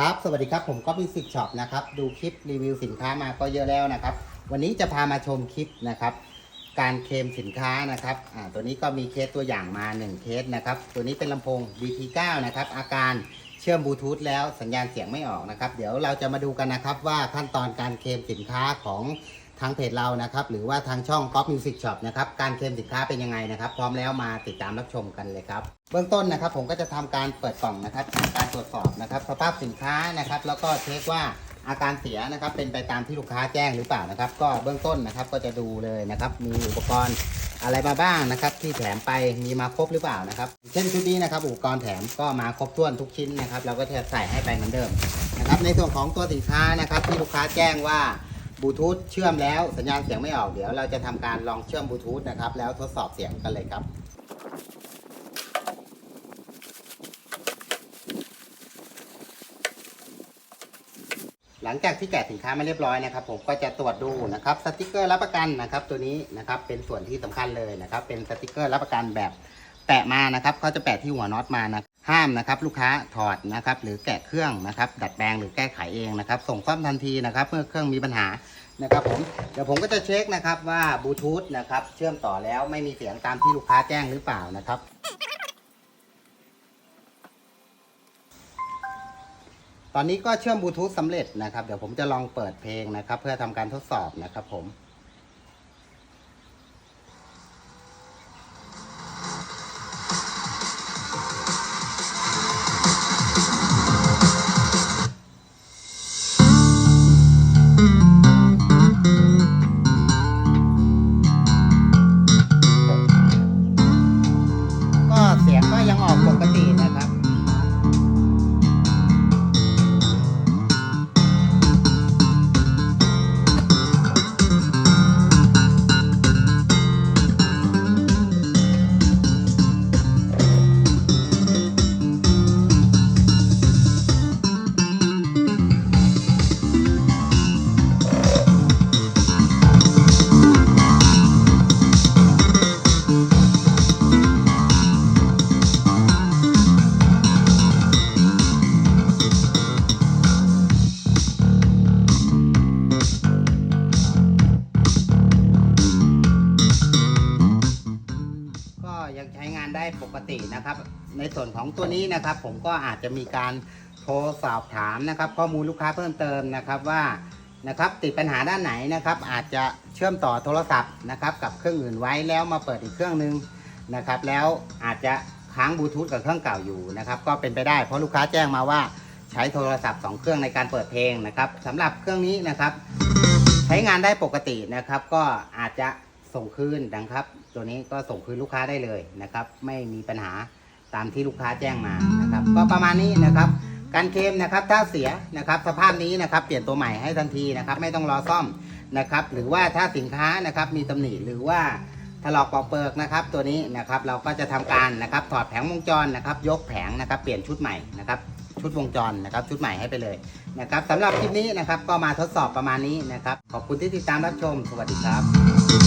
ครับ สวัสดีครับ ผมก็มีสิทธิ์ช็อปนะครับ ดูคลิปรีวิวสินค้ามาก็เยอะแล้วนะครับ วันนี้จะพามาชมคลิปนะครับ การเคลมสินค้านะครับ อ่า ตัวนี้ก็มีเคสตัวอย่างมา 1 เคสนะครับ ตัวนี้เป็นลำโพง BT9 นะครับ อาการเชื่อมบลูทูธแล้วสัญญาณเสียงไม่ออกนะครับ เดี๋ยวเราจะมาดูกันนะครับว่าขั้นตอนการเคลมสินค้าของ ทางเพจเรานะครับ หรือว่าทางช่อง Pop Music Shop นะครับ การเคลมสินค้าเป็นยังไงนะครับ พร้อมแล้วมาติดตามรับชมกันเลยครับ เบื้องต้นนะครับ ผมก็จะทำการเปิดกล่องนะครับการตรวจสอบนะครับ สภาพสินค้านะครับ แล้วก็เช็คว่าอาการเสียนะครับ เป็นไปตามที่ลูกค้าแจ้งหรือเปล่านะครับ ก็เบื้องต้นนะครับก็จะดูเลยนะครับ มีอุปกรณ์อะไรมาบ้างนะครับ ที่แถมไปมีมาครบหรือเปล่านะครับ เช่นชุดนี้นะครับ อุปกรณ์แถมก็มาครบถ้วนทุกชิ้นนะครับ เราก็จะใส่ให้ไปเหมือนเดิมนะครับ ในส่วนของตัวสินค้านะครับ ที่ลูกค้าแจ้งว่า บลูทูธเชื่อมแล้วสัญญาณเสียงไม่ออกเดี๋ยวเราจะทำการลองเชื่อมบลูทูธนะครับ แล้วทดสอบเสียงกันเลยครับ หลังจากที่แกะสินค้ามาเรียบร้อยนะครับ ผมก็จะตรวจดูนะครับสติกเกอร์รับประกันนะครับ ตัวนี้นะครับเป็นส่วนที่สำคัญเลยนะครับ เป็นสติกเกอร์รับประกันแบบแปะมานะครับเขาจะแปะที่หัวน็อตมานะ ห้ามนะครับลูกค้าถอดนะครับหรือแกะเครื่องนะครับ ดัดแปลงหรือแก้ไขเองนะครับ ส่งซ่อมทันทีนะครับเมื่อเครื่องมีปัญหานะครับผมเดี๋ยวผมก็จะเช็คนะครับว่าบลูทูธนะครับเชื่อมต่อแล้วไม่มีเสียงตามที่ลูกค้าแจ้งหรือเปล่านะครับตอนนี้ก็เชื่อมบลูทูธสำเร็จนะครับ เดี๋ยวผมจะลองเปิดเพลงนะครับ เพื่อทำการทดสอบนะครับผม ปกตินะครับ ในส่วนของตัวนี้นะครับ ผมก็อาจจะมีการโทรสอบถามนะครับ ข้อมูลลูกค้าเพิ่มเติมนะครับว่านะครับติดปัญหาด้านไหนนะครับ อาจจะเชื่อมต่อโทรศัพท์นะครับ กับเครื่องอื่นไว้แล้วมาเปิดอีกเครื่องนึงนะครับ แล้วอาจจะค้างบลูทูธกับเครื่องเก่าอยู่นะครับ ก็เป็นไปได้เพราะลูกค้าแจ้งมาว่าใช้โทรศัพท์สองเครื่องในการเปิดเพลงนะครับสำหรับเครื่องนี้นะครับ ใช้งานได้ปกตินะครับ ก็อาจจะ ส่งคืนนะครับ ตัวนี้ก็ส่งคืนลูกค้าได้เลยนะครับ ไม่มีปัญหาตามที่ลูกค้าแจ้งมานะครับ ก็ประมาณนี้นะครับ การเคลมนะครับถ้าเสียนะครับ สภาพนี้นะครับ เปลี่ยนตัวใหม่ให้ทันทีนะครับ ไม่ต้องรอซ่อมนะครับ หรือว่าถ้าสินค้านะครับมีตำหนิหรือว่าถลอกปอกเปิกนะครับ ตัวนี้นะครับเราก็จะทำการนะครับ ถอดแผงวงจรนะครับ ยกแผงนะครับ เปลี่ยนชุดใหม่นะครับชุดวงจรนะครับชุดใหม่ให้ไปเลยนะครับสำหรับคลิปนี้นะครับก็มาทดสอบประมาณนี้นะครับ ขอบคุณที่ติดตามรับชม สวัสดีครับ